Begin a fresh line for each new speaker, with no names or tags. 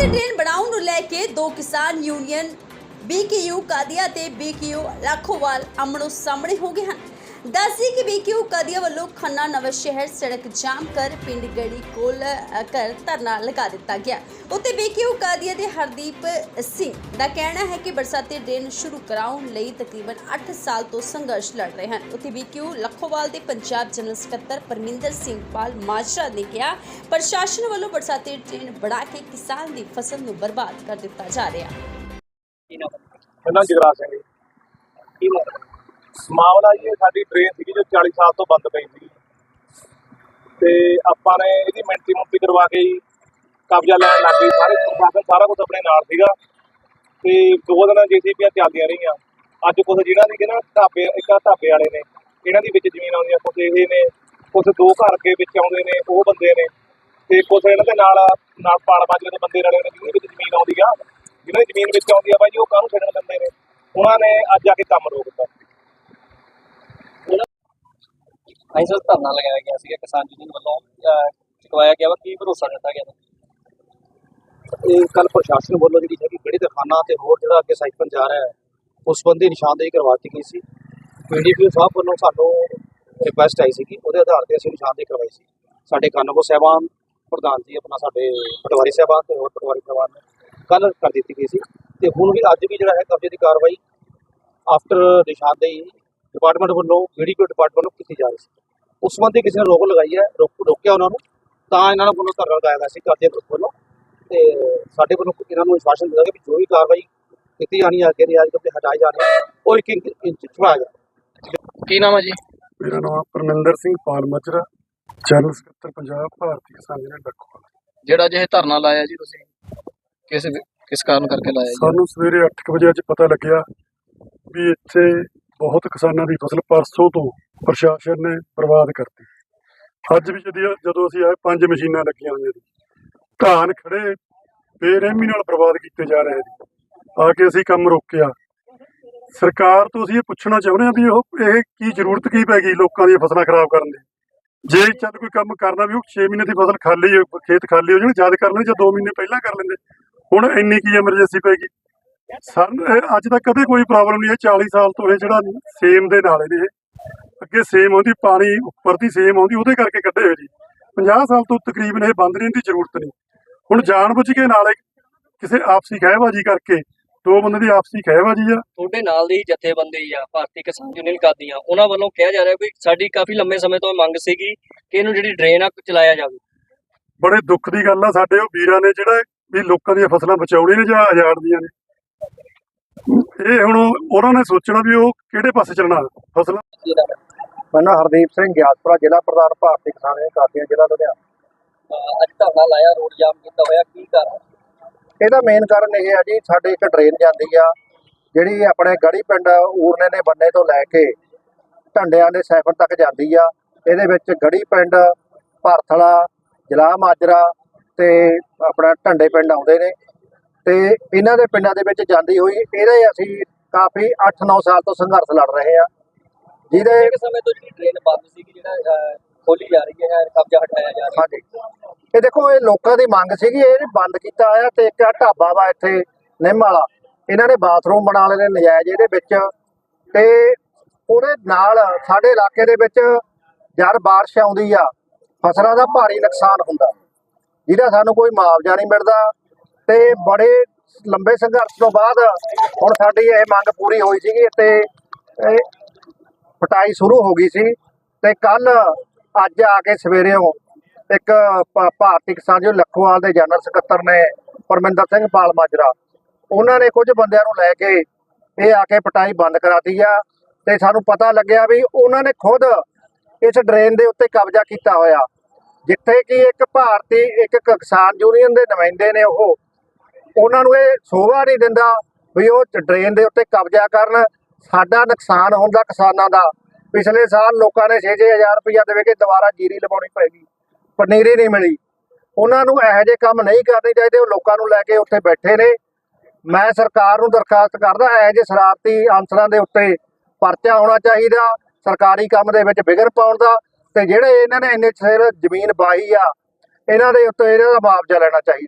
ਬਰਸਾਤੀ ਡਰੇਨ ਬਣਾਉਣ ਨੂੰ ਲੈ ਕੇ ਦੋ ਕਿਸਾਨ ਯੂਨੀਅਨ ਬੀਕੇਯੂ ਕਾਦੀਆ ਤੇ ਬੀਕੇਯੂ ਲਾਖੋਵਾਲ ਆਮਣੋ ਸਾਹਮਣੇ ਹੋ ਗਏ ਹਨ। ਦੱਸੀ ਕਿ ਬੀਕੇਯੂ ਕਾਦੀਆ ਵੱਲੋਂ ਖੰਨਾ ਨਵਾਂ ਸ਼ਹਿਰ ਸੜਕ ਜਾਮ ਕਰ ਪਿੰਡ ਗੜੀ ਕੋਲ ਕਰ ਧਰਨਾ ਲਗਾ ਦਿੱਤਾ ਗਿਆ। ਉੱਤੇ ਬੀਕੇਯੂ ਕਾਦੀਆ ਦੇ ਹਰਦੀਪ ਸਿੰਘ ਦਾ ਕਹਿਣਾ ਹੈ ਕਿ ਬਰਸਾਤੀ ਡਰੇਨ ਸ਼ੁਰੂ ਕਰਾਉਣ ਲਈ ਤਕਰੀਬਨ 8 ਸਾਲ ਤੋਂ ਸੰਘਰਸ਼ ਲੜ ਰਹੇ ਹਨ। ਉੱਥੇ ਬੀਕੇਯੂ ਲੱਖੋਵਾਲ ਦੇ ਪੰਜਾਬ ਜਨਰਲ ਸਕੱਤਰ ਪਰਮਿੰਦਰ ਸਿੰਘ ਪਾਲ ਮਾਜਰਾ ਨੇ ਕਿਹਾ, ਪ੍ਰਸ਼ਾਸਨ ਵੱਲੋਂ ਬਰਸਾਤੀ ਡਰੇਨ ਬਣਾ ਕੇ ਕਿਸਾਨ ਦੀ ਫਸਲ ਨੂੰ ਬਰਬਾਦ ਕਰ ਦਿੱਤਾ ਜਾ ਰਿਹਾ
ਇਹਨਾਂ ਜਗਰਾ ਸਿੰਘ
ਕੀ ਮਤਲਬ
ਮਾਮਲਾ ਜੀ ਇਹ ਸਾਡੀ ਟ੍ਰੇਨ ਸੀਗੀ ਜੋ 40 ਸਾਲ ਤੋਂ ਬੰਦ ਪਈ ਸੀ ਤੇ ਆਪਾਂ ਨੇ ਇਹਦੀ ਮਿੰਟੀ ਮੁੰਟੀ ਕਰਵਾ ਕੇ ਜੀ ਕਬਜ਼ਾ ਲੈਣ ਲੱਗ ਗਏ। ਸਾਰੇ ਪ੍ਰਸ਼ਾਸਨ ਸਾਰਾ ਕੁਝ ਆਪਣੇ ਨਾਲ ਸੀਗਾ। ਤੇ ਦੋ ਦਿਨਾਂ ਜੀਸੀਪੀਆਂ ਚੱਲਦੀਆਂ ਰਹੀਆਂ। ਅੱਜ ਕੁਝ ਜਿਹੜਾ ਸੀਗੇ ਨਾ ਢਾਬੇ, ਇੱਕ ਢਾਬੇ ਵਾਲੇ ਨੇ, ਇਹਨਾਂ ਦੀ ਵਿੱਚ ਜ਼ਮੀਨ ਆਉਂਦੀ ਆ ਕੁਝ ਇਹ ਨੇ ਕੁਝ ਦੋ ਘਰ ਕੇ ਵਿੱਚ ਆਉਂਦੇ ਨੇ, ਉਹ ਬੰਦੇ ਨੇ। ਤੇ ਕੁਝ ਇਹਨਾਂ ਦੇ ਨਾਲ ਨਾਲ ਪਾਲ ਬਾਜਰੇ ਦੇ ਬੰਦੇ ਰਲੇ ਨੇ, ਜਿਹਨਾਂ ਵਿੱਚ ਜ਼ਮੀਨ ਆਉਂਦੀ ਆ। ਜਿਹਨਾਂ ਦੀ ਜ਼ਮੀਨ ਵਿੱਚ ਆਉਂਦੀ ਆ ਬਾਈ, ਉਹ ਕਾਹਨੂੰ ਛੱਡਣ ਦਿੰਦੇ ਨੇ? ਉਹਨਾਂ ਨੇ ਅੱਜ ਆ ਕੇ ਕੰਮ ਰੋਕ ਦਿੱਤਾ
ਅਸੀਂ ਸਰ ਧਰਨਾ ਲਗਾਇਆ ਗਿਆ ਸੀਗਾ ਕਿਸਾਨ ਯੂਨੀਅਨ ਵੱਲੋਂ ਚੁਕਵਾਇਆ ਗਿਆ ਵਾ, ਕੀ ਭਰੋਸਾ ਦਿੱਤਾ ਗਿਆ
ਇਹ ਕੱਲ ਪ੍ਰਸ਼ਾਸਨ ਵੱਲੋਂ ਜਿਹੜੀ ਹੈਗੀ ਕਿਹੜੀ ਦੁਕਾਨਾਂ ਤੇ ਹੋਰ ਜਿਹੜਾ ਅੱਗੇ ਸਾਈਕਲ ਜਾ ਰਿਹਾ ਹੈ, ਉਸ ਸੰਬੰਧੀ ਨਿਸ਼ਾਨਦੇਹੀ ਕਰਵਾ ਗਈ ਸੀ। ਪੀਡੀਪੀ ਸਾਹਿਬ ਵੱਲੋਂ ਸਾਨੂੰ ਰਿਕੁਐਸਟ ਆਈ ਸੀਗੀ, ਉਹਦੇ ਆਧਾਰ ਤੇ ਅਸੀਂ ਨਿਸ਼ਾਨਦੇਹੀ ਕਰਵਾਈ ਸੀ। ਸਾਡੇ ਕਾਨੂੰਗੋ ਸਾਹਿਬਾਨ ਪ੍ਰਧਾਨ ਜੀ, ਆਪਣਾ ਸਾਡੇ ਪਟਵਾਰੀ ਸਾਹਿਬਾਨ ਤੇ ਹੋਰ ਪਟਵਾਰੀ ਸਾਹਿਬਾਨ ਨੇ ਕੱਲ ਕਰ ਦਿੱਤੀ ਗਈ ਸੀ। ਤੇ ਹੁਣ ਵੀ ਅੱਜ ਵੀ ਜਿਹੜਾ ਹੈ ਕਬਜ਼ੇ ਦੀ ਕਾਰਵਾਈ ਆਫਟਰ ਨਿਸ਼ਾਨਦੇਹੀ ਡਿਪਾਰਟਮੈਂਟ ਵੱਲੋਂ ਬੀਡੀਪੀ ਡਿਪਾਰਟਮੈਂਟ ਵੱਲੋਂ ਕੀਤੀ ਜਾ ਰਹੀ ਸੀ। ਉਸ ਸੰਬੰਧੀ ਕਿਸੇ ਨੇ ਰੋਕ ਲਗਾਈ ਹੈ ਰੋਕ ਰੋਕਿਆ ਉਹਨਾਂ ਨੂੰ ਤਾਂ ਇਹਨਾਂ ਨੂੰ ਵੱਲੋਂ ਧਰਨਾ ਲਗਾਇਆ ਗਿਆ ਸੀ ਕਬਜ਼ੇ ਗਰੁੱਪ ਵੱਲੋਂ। ਤੇ ਸਾਡੇ ਵੱਲੋਂ ਇਹਨਾਂ ਨੂੰ ਵਿਸ਼ਵਾਸ ਦਿੱਤਾ ਗਿਆ ਕਿ ਜੋ ਵੀ ਕਾਰਵਾਈ ਕੀਤੀ ਜਾਣੀ ਹੈ ਅੱਗੇ ਦੀ ਅੱਜ ਤੋਂ ਹਟਾਈ ਜਾਣੀ ਹੈ, ਉਹ ਇੱਕ ਇੰਚ ਛੁਪਾਇਆ ਜਾਏ
ਕੀ ਨਾਮ ਹੈ ਜੀ?
ਮੇਰਾ ਨਾਮ ਪਰਮਿੰਦਰ ਸਿੰਘ ਪਾਲ ਮਚਰਾ ਜਨਰਲ ਸਕੱਤਰ ਪੰਜਾਬ ਭਾਰਤੀ ਕਿਸਾਨ ਯੂਨੀਅਨ ਡੱਕੋਵਾਲ।
ਜਿਹੜਾ ਜੇ ਧਰਨਾ ਲਾਇਆ ਜੀ ਤੁਸੀਂ ਕਿਸ ਕਿਸ ਕਾਰਨ ਕਰਕੇ ਲਾਇਆ ਜੀ?
ਸਾਨੂੰ ਸਵੇਰੇ 8 ਵਜੇ ਅੱਜ ਪਤਾ ਲੱਗਿਆ ਵੀ ਇੱਥੇ ਬਹੁਤ ਕਿਸਾਨਾਂ ਦੀ ਫਸਲ ਪਰਸੋਂ ਤੋਂ ਪ੍ਰਸ਼ਾਸਨ ਨੇ ਬਰਬਾਦ ਕਰਤੀ। ਅੱਜ ਵੀ ਜਦੋਂ ਜਦੋਂ ਅਸੀਂ ਆਏ, ਪੰਜ ਮਸ਼ੀਨਾਂ ਲੱਗੀਆਂ ਹੋਈਆਂ ਸੀ। ਧਾਨ ਖੜੇ ਬੇਰਹਿਮੀ ਨਾਲ ਬਰਬਾਦ ਕੀਤੇ ਜਾ ਰਹੇ ਸੀ। ਆ ਕੇ ਅਸੀਂ ਕੰਮ ਰੋਕਿਆ। ਸਰਕਾਰ ਤੋਂ ਅਸੀਂ ਇਹ ਪੁੱਛਣਾ ਚਾਹੁੰਦੇ ਹਾਂ ਵੀ ਉਹ ਇਹ ਕੀ ਜ਼ਰੂਰਤ ਕੀ ਪੈ ਗਈ ਲੋਕਾਂ ਦੀਆਂ ਫਸਲਾਂ ਖਰਾਬ ਕਰਨ ਦੀ? ਜੇ ਚੱਲ ਕੋਈ ਕੰਮ ਕਰਨਾ ਵੀ ਉਹ 6 ਮਹੀਨੇ ਦੀ ਫਸਲ ਖਾਲੀ ਖੇਤ ਖਾਲੀ ਹੋ ਜਾਣ, ਜਦ ਕਰ ਲੈਣ ਜਾਂ 2 ਮਹੀਨੇ ਪਹਿਲਾਂ ਕਰ ਲੈਂਦੇ। ਹੁਣ ਇੰਨੀ ਕੀ ਐਮਰਜੈਂਸੀ ਪੈ ਗਈ? ਸਾਨੂੰ ਅੱਜ ਤੱਕ ਕਦੇ ਕੋਈ ਪ੍ਰੋਬਲਮ ਨਹੀਂ ਹੈ 40 ਸਾਲ ਤੋਂ ਇਹ ਜਿਹੜਾ ਸੇਮ ਦੇ ਨਾਲ ਨੇ ਇਹ। ਅੱਗੇ ਸੇਮ ਆਉਂਦੀ ਪਾਣੀ ਉੱਪਰ ਦੀ ਸੇਮ ਆਉਂਦੀ ਉਹਦੇ ਕਰਕੇ ਕੱਢੇ ਹੋਏ ਜੀ। 50 ਸਾਲ ਤੋਂ ਤਕਰੀਬਨ ਇਹ ਬੰਦ ਰਹਿਣ ਦੀ ਜ਼ਰੂਰਤ ਨਹੀਂ। ਹੁਣ ਜਾਣਬੁੱਝ ਕੇ ਨਾਲੇ ਕਿਸੇ ਆਪਸੀ ਖਹਿਬਾਜੀ ਕਰਕੇ ਦੋ ਬੰਦੇ ਦੀ ਆਪਸੀ ਖਹਿਬਾਜੀ ਆ।
ਤੁਹਾਡੇ ਨਾਲ ਦੀ ਜਥੇਬੰਦੀ ਆ ਭਾਰਤੀ ਕਿਸਾਨ ਯੂਨੀਅਨ ਕਾਦੀਆਂ ਉਹਨਾਂ ਵੱਲੋਂ ਕਿਹਾ ਜਾ ਰਿਹਾ ਵੀ ਸਾਡੀ ਕਾਫੀ ਲੰਮੇ ਸਮੇਂ ਤੋਂ ਮੰਗ ਸੀਗੀ ਕਿ ਇਹਨੂੰ ਜਿਹੜੀ ਡਰੇਨ ਆ ਚਲਾਇਆ ਜਾਵੇ।
ਬੜੇ ਦੁੱਖ ਦੀ ਗੱਲ ਆ ਸਾਡੇ ਉਹ ਵੀਰਾਂ ਨੇ ਜਿਹੜਾ ਵੀ ਲੋਕਾਂ ਦੀਆਂ ਫਸਲਾਂ ਬਚਾਉਣੀਆਂ ਨੇ ਜਾਂ ਉਜਾੜਦੀਆਂ ਨੇ ਇਹ ਹੁਣ ਉਹਨਾਂ ਨੇ ਸੋਚਣਾ ਵੀ ਉਹ ਕਿਹੜੇ ਪਾਸੇ ਚੱਲਣਾ ਫਸਲਾਂ।
ਕੀ ਨਾਮ ਹੈ?
ਮੈਂ ਨਾ ਹਰਦੀਪ ਸਿੰਘ ਗਿਆਸਪੁਰਾ ਜ਼ਿਲ੍ਹਾ ਪ੍ਰਧਾਨ ਭਾਰਤੀ ਕਿਸਾਨ ਕਾਦੀਆਂ ਜ਼ਿਲ੍ਹਾ ਲੁਧਿਆਣਾ।
ਅੱਜ ਧਰਨਾ ਲਾਇਆ ਰੋਡ ਜਾਮ ਕੀਤਾ ਹੋਇਆ ਕੀ ਕਾਰਨ?
ਇਹਦਾ ਮੇਨ ਕਾਰਨ ਇਹ ਹੈ ਜੀ ਸਾਡੇ ਇੱਕ ਡਰੇਨ ਜਾਂਦੀ ਆ ਜਿਹੜੀ ਆਪਣੇ ਗੜੀ ਪਿੰਡ ਊਰਨੇ ਦੇ ਬੰਨੇ ਤੋਂ ਲੈ ਕੇ ਢੰਡਿਆਂ ਦੇ ਸੈਫਰ ਤੱਕ ਜਾਂਦੀ ਆ। ਇਹਦੇ ਵਿੱਚ ਗੜੀ ਪਿੰਡ ਭਰਥਲਾ ਜਲਾ ਮਾਜਰਾ ਤੇ ਆਪਣਾ ਢੰਡੇ ਪਿੰਡ ਆਉਂਦੇ ਨੇ। ਤੇ ਇਹਨਾਂ ਦੇ ਪਿੰਡਾਂ ਦੇ ਵਿੱਚ ਜਾਂਦੀ ਹੋਈ ਇਹਦੇ ਅਸੀਂ ਕਾਫੀ 8-9 ਸਾਲ ਤੋਂ ਸੰਘਰਸ਼ ਲੜ ਰਹੇ ਆ ਜਿਹਦੇ
ਕਿੰਨੇ ਕੁ ਸਮੇਂ ਤੋਂ ਜਿਹੜੀ ਡਰੇਨ ਬੰਦ ਸੀਗੀ ਜਿਹੜਾ ਅਹ, ਖੋਲੀ ਜਾ ਰਹੀ ਹੈ ਜਾਂ ਕਬਜ਼ਾ ਹਟਾਇਆ ਜਾ ਰਿਹਾ?
ਹਾਂਜੀ। ਇਹ ਦੇਖੋ ਇਹ ਲੋਕਾਂ ਦੀ ਮੰਗ ਸੀਗੀ ਇਹ ਬੰਦ ਕੀਤਾ ਹੋਇਆ ਤੇ ਇੱਕ ਢਾਬਾ ਵਾ ਇੱਥੇ ਨਿੰਮ ਵਾਲਾ। ਇਹਨਾਂ ਨੇ ਬਾਥਰੂਮ ਬਣਾ ਲਏ ਨੇ ਨਜਾਇਜ਼ ਇਹਦੇ ਵਿੱਚ। ਤੇ ਉਹਦੇ ਨਾਲ ਸਾਡੇ ਇਲਾਕੇ ਦੇ ਵਿੱਚ ਜਦ ਬਾਰਿਸ਼ ਆਉਂਦੀ ਆ ਫਸਲਾਂ ਦਾ ਭਾਰੀ ਨੁਕਸਾਨ ਹੁੰਦਾ। ਜਿਹਦਾ ਸਾਨੂੰ ਕੋਈ ਮੁਆਵਜ਼ਾ ਨਹੀਂ ਮਿਲਦਾ ਤੇ ਬੜੇ ਲੰਬੇ ਸੰਘਰਸ਼ ਤੋਂ ਬਾਅਦ ਹੁਣ ਸਾਡੀ ਇਹ ਮੰਗ ਪੂਰੀ ਹੋਈ ਸੀਗੀ ਤੇ ਪਟਾਈ ਸ਼ੁਰੂ ਹੋ ਗਈ ਸੀ ਤੇ ਕੱਲ ਅੱਜ ਆ ਕੇ ਸਵੇਰੇੋਂ ਇੱਕ ਭਾ- ਭਾਰਤੀ ਕਿਸਾਨ ਜੋ ਲੱਖੋਵਾਲ ਦੇ ਜਨਰਲ ਸਕੱਤਰ ਨੇ ਪਰਮਿੰਦਰ ਸਿੰਘ ਪਾਲ ਮਾਜਰਾ ਉਹਨਾਂ ਨੇ ਕੁਝ ਬੰਦਿਆਂ ਨੂੰ ਲੈ ਕੇ ਇਹ ਆ ਕੇ ਪਟਾਈ ਬੰਦ ਕਰਾਤੀ ਆ ਤੇ ਸਾਨੂੰ ਪਤਾ ਲੱਗਿਆ ਵੀ ਉਹਨਾਂ ਨੇ ਖੁਦ ਇਸ ਡਰੇਨ ਦੇ ਉੱਤੇ ਕਬਜ਼ਾ ਕੀਤਾ ਹੋਇਆ, ਜਿੱਥੇ ਕਿ ਇੱਕ ਭਾਰਤੀ ਇੱਕ ਕਿਸਾਨ ਯੂਨੀਅਨ ਦੇ ਨੁਮਾਇੰਦੇ ਨੇ ਉਹ ਉਹਨਾਂ ਨੂੰ ਇਹ ਸੋਭਾ ਨਹੀਂ ਦਿੰਦਾ ਵੀ ਉਹ ਡਰੇਨ ਦੇ ਉੱਤੇ ਕਬਜ਼ਾ ਕਰਨ। ਸਾਡਾ ਨੁਕਸਾਨ ਹੁੰਦਾ ਕਿਸਾਨਾਂ ਦਾ। ਪਿਛਲੇ ਸਾਲ ਲੋਕਾਂ ਨੇ 6-6000 ਰੁਪਇਆ ਦੇ ਕੇ ਦੁਬਾਰਾ ਜੀਰੀ ਲਵਾਉਣੀ ਪੈਗੀ ਪਨੀਰੀ ਨਹੀਂ ਮਿਲੀ। ਉਹਨਾਂ ਨੂੰ ਇਹੋ ਜਿਹੇ ਕੰਮ ਨਹੀਂ ਕਰਨੇ ਚਾਹੀਦੇ। ਉਹ ਲੋਕਾਂ ਨੂੰ ਲੈ ਕੇ ਉੱਥੇ ਬੈਠੇ ਨੇ। ਮੈਂ ਸਰਕਾਰ ਨੂੰ ਦਰਖਾਸਤ ਕਰਦਾ, ਇਹੋ ਜਿਹੇ ਸ਼ਰਾਰਤੀ ਅਨਸਰਾਂ ਦੇ ਉੱਤੇ ਪਰਚਾ ਹੋਣਾ ਚਾਹੀਦਾ, ਸਰਕਾਰੀ ਕੰਮ ਦੇ ਵਿੱਚ ਵਿਗੜ ਪਾਉਣ ਦਾ। ਤੇ ਜਿਹੜੇ ਇਹਨਾਂ ਨੇ ਇੰਨੇ ਸਿਰ ਜ਼ਮੀਨ ਬਾਹੀ ਆ, ਇਹਨਾਂ ਦੇ ਉੱਤੇ ਇਹਨਾਂ ਦਾ ਮੁਆਵਜ਼ਾ ਲੈਣਾ ਚਾਹੀਦਾ।